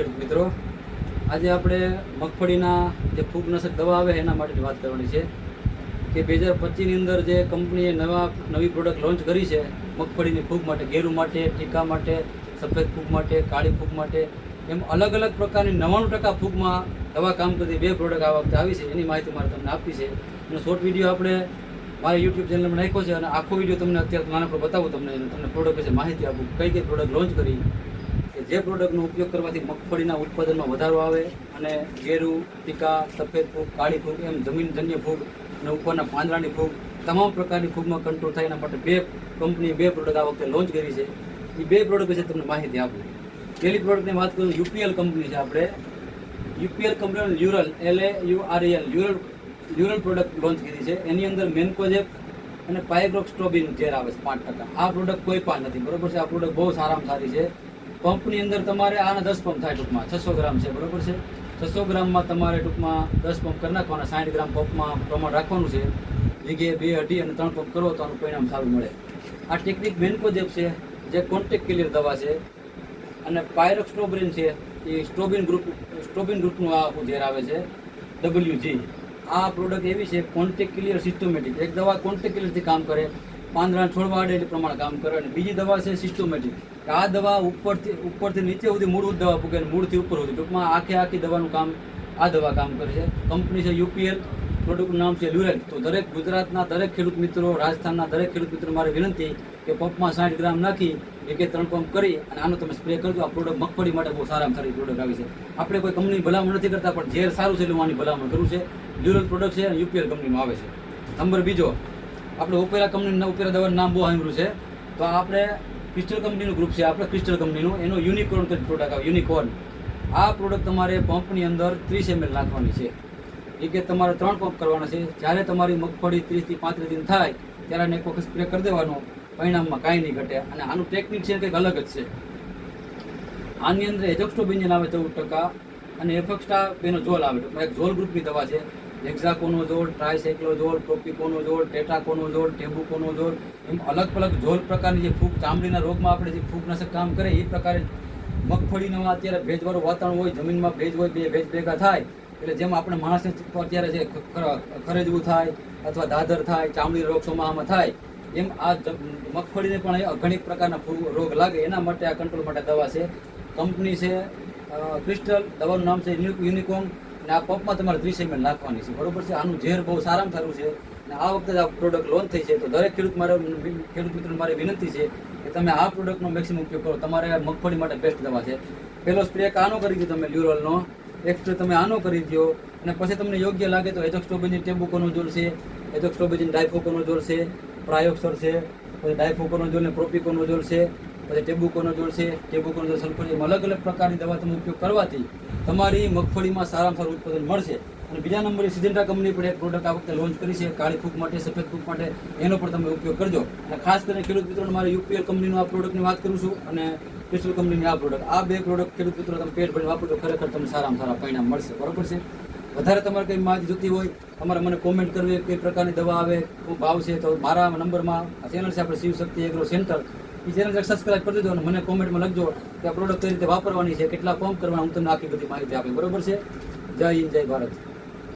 ખેડૂત મિત્રો, આજે આપણે મગફળીના જે ફૂગનાશક દવા આવે એના માટેની વાત કરવાની છે કે બે હજાર પચીસની અંદર જે કંપનીએ નવા, નવી પ્રોડક્ટ લોન્ચ કરી છે, મગફળીની ફૂગ માટે ગેરુ માટે, ટીકા માટે, સફેદ ફૂગ માટે, કાળી ફૂગ માટે, એમ અલગ અલગ પ્રકારની નવ્વાણું ટકા ફૂગમાં દવા કામ કરતી બે પ્રોડક્ટ આ વખતે આવી છે, એની માહિતી મારે તમને આપી છે. અને શોર્ટ વીડિયો આપણે મારી યુટ્યુબ ચેનલમાં નાખ્યો છે અને આખો વીડિયો તમને અત્યારે નાનકડો બતાવું તમને તમને પ્રોડક્ટ વિશે માહિતી આપું, કઈ કઈ પ્રોડક્ટ લોન્ચ કરી જે પ્રોડક્ટનો ઉપયોગ કરવાથી મગફળીના ઉત્પાદનમાં વધારો આવે અને ઘેરું ટીકા, સફેદ ફૂગ, કાળી ફૂગ એમ જમીનજન્ય ફૂગ અને ઉપરના પાંદડાની ફૂગ તમામ પ્રકારની ફૂગમાં કંટ્રોલ થાય એના માટે બે કંપની બે પ્રોડક્ટ આ વખતે લોન્ચ કરી છે. એ બે પ્રોડક્ટ વિશે તમને માહિતી આપું. પહેલી પ્રોડક્ટની વાત કરું યુપીએલ કંપની છે આપણે. UPL company લ્યુરલ L A U R L લ્યુરલ લ્યુરલ product launch કરી છે. એની અંદર મેન્કોજેપ અને પાયગ્રોક્સ્ટ્રોબિન ઝેર આવે છે પાંચ ટકા. આ પ્રોડક્ટ કોઈ પણ નથી, બરોબર છે? આ પ્રોડક્ટ બહુ સારામાં સારી છે. પંપની અંદર તમારે આના દસ પંપ થાય ટૂંકમાં. છસો ગ્રામ છે, બરોબર છે? છસો ગ્રામમાં તમારે ટૂંકમાં દસ પંપ કરી નાખવાના. સાઠ ગ્રામ પંપમાં પ્રમાણ રાખવાનું છે. વીઘે બે અઢી અને ત્રણ પંપ કરો તો આનું પરિણામ સારું મળે. આ ટેકનિક મેન્કોજેપ છે, જે કોન્ટેક ક્લિયર દવા છે અને પાયરક સ્ટ્રોબેરીન છે, એ સ્ટ્રોબિન ગ્રુપ સ્ટ્રોબિન ગ્રુપનું આ ઝેર આવે છે ડબલ્યુ જી આ પ્રોડક્ટ એવી છે કોન્ટેક ક્લિયર સિસ્ટમેટિક એક દવા કોન્ટેક ક્લિયરથી કામ કરે પાંદડા છોડવા અડે એ પ્રમાણે કામ કરે અને બીજી દવા છે સિસ્ટમેટિક. આ દવા ઉપરથી ઉપરથી નીચે સુધી મૂળ દવા પૂકે મૂળથી ઉપર સુધી. ટૂંકમાં આખે આખી દવાનું કામ આ દવા કામ કરે છે. કંપની છે યુપીએલ પ્રોડક્ટનું નામ છે લ્યુરેલ તો દરેક ગુજરાતના દરેક ખેડૂત મિત્રો, રાજસ્થાનના દરેક ખેડૂત મિત્રો, મારે વિનંતી કે પંપમાં સાઠ ગ્રામ નાખી, એક ત્રણ પંપ કરી અને આનો તમે સ્પ્રે કરજો. આ પ્રોડક્ટ મગફળી માટે બહુ સારામાં સારી પ્રોડક્ટ આવી છે. આપણે કોઈ કંપની ભલામણ નથી કરતા, પણ ઝેર સારું છે એટલે હું આની ભલામણ કરું છે. લ્યુરલ પ્રોડક્ટ છે અને યુપીએલ કંપનીમાં આવે છે. નંબર બીજો આપણે ઓપેરા કંપની ઓપેરા દવાનું નામ બહુ સાંભળ્યું છે. તો આપણે ક્રિસ્ટલ કંપનીનું ગ્રુપ છે, આપણે ક્રિસ્ટલ કંપનીનું એનો યુનિકોર્ન કરી પ્રોડક્ટ આવે યુનિકોર્ન આ પ્રોડક્ટ તમારે પંપની અંદર ત્રીસ એમએલ નાખવાની છે. એ કે તમારે ત્રણ પંપ કરવાના છે. જ્યારે તમારી મગફળી ત્રીસથી પાંત્રીસ દિન થાય, ત્યારે એને એક વખત સ્પ્રે કરી દેવાનો. પરિણામમાં કાંઈ નહીં ઘટે. અને આનું ટેકનિક છે કંઈક અલગ જ છે. આની અંદર એજોક્સ્ટોબિન્જન આવે ચૌદ ટકા અને એફેક્સ્ટા બેનો ઝોલ આવે. એક ઝોલ ગ્રુપની દવા છે. હેક્ઝાકોનોઝોલ ટેટાકોનો ટ્રોપિકોનોઝોલ ટેબુકોનો ટેબુકોનોઝોલ એમ અલગ અલગ જોલ પ્રકારની જે ફૂગ, ચામડીના રોગમાં આપણે જે ફૂગનાશક કામ કરે, એ પ્રકારે મગફળીનું અત્યારે ભેજવાળું વાતાવરણ હોય, જમીનમાં ભેજ હોય, બે ભેજ ભેગા થાય, એટલે જેમ આપણે માણસને અત્યારે જે ખરેજવું થાય અથવા દાદર થાય ચામડી રોગ સોમાહામાં થાય, એમ આ મગફળીને પણ ઘણી પ્રકારના રોગ લાગે, એના માટે આ કંટ્રોલ માટે દવા છે. કંપની છે ક્રિસ્ટલ દવાનું નામ છે યુનિ- યુનિકોમ અને આ પંપમાં તમારે ત્રીસ એમએલ નાખવાની છે. બરોબર છે? આનું ઝેર બહુ સારામાં સારું છે. અને આ વખતે આ પ્રોડક્ટ લોન્ચ થઈ છે. તો દરેક ખેડૂત મારે ખેડૂત મિત્રોને મારી વિનંતી છે કે તમે આ પ્રોડક્ટનો મેક્સિમમ ઉપયોગ કરો. તમારે મગફળી માટે બેસ્ટ દવા છે. પહેલો સ્પ્રે આનો કરી દો તમે, લ્યુરલનો. એક સ્પ્રે તમે આનો કરી દો અને પછી તમને યોગ્ય લાગે તો એજોક્સ્ટોબેજિન ટેબુકોનો છે. એજોક્સ્ટોબેજિન ડાયફોકોનો છે. પ્રાયોક્સર છે. પછી ડાયફોકોનોઝોલ ને પ્રોપિકોનોઝોલ છે. પછી ટેબુકોનો જોડ છે ટેબુકોનોઝોલ સલ્ફર એમ અલગ અલગ પ્રકારની દવા તમે ઉપયોગ કરવાથી તમારી મગફળીમાં સારામાં સારું ઉત્પાદન મળશે. અને બીજા નંબરે સિજન્ટા કંપની પણ એક પ્રોડક્ટ આ વખતે લોન્ચ કરી છે, કાળી ફૂગ માટે, સફેદ ફૂગ માટે, એનો પણ તમે ઉપયોગ કરજો. અને ખાસ કરીને ખેડૂત મિત્રોને મારે યુપીએલ કંપનીનું આ પ્રોડક્ટની વાત કરું છું અને ક્રિસ્ટલ કંપનીની આ પ્રોડક્ટ આ બે પ્રોડક્ટ ખેડૂત મિત્રો તમે પેટ ભરીને વાપરજો, ખરેખર તમને સારામાં સારા પરિણામ મળશે. બરોબર છે? વધારે તમારે કંઈ માહિતી જોતી હોય, તમારે મને કોમેન્ટ કરવી કઈ પ્રકારની દવા આવે, શું ભાવ છે, તો મારા નંબરમાં આ ચેનલ છે, આપણે શિવ શક્તિ એગ્રો સેન્ટર એ ચેનલ સબસ્ક્રાઈબ કરી દેજો અને મને કોમેન્ટમાં લખજો કે આ પ્રોડક્ટ કઈ રીતે વાપરવાની છે, કેટલા ફોર્મ કરવાના, હું તમને આખી બધી માહિતી આપી બરોબર છે? જય હિન્દ, જય ભારત.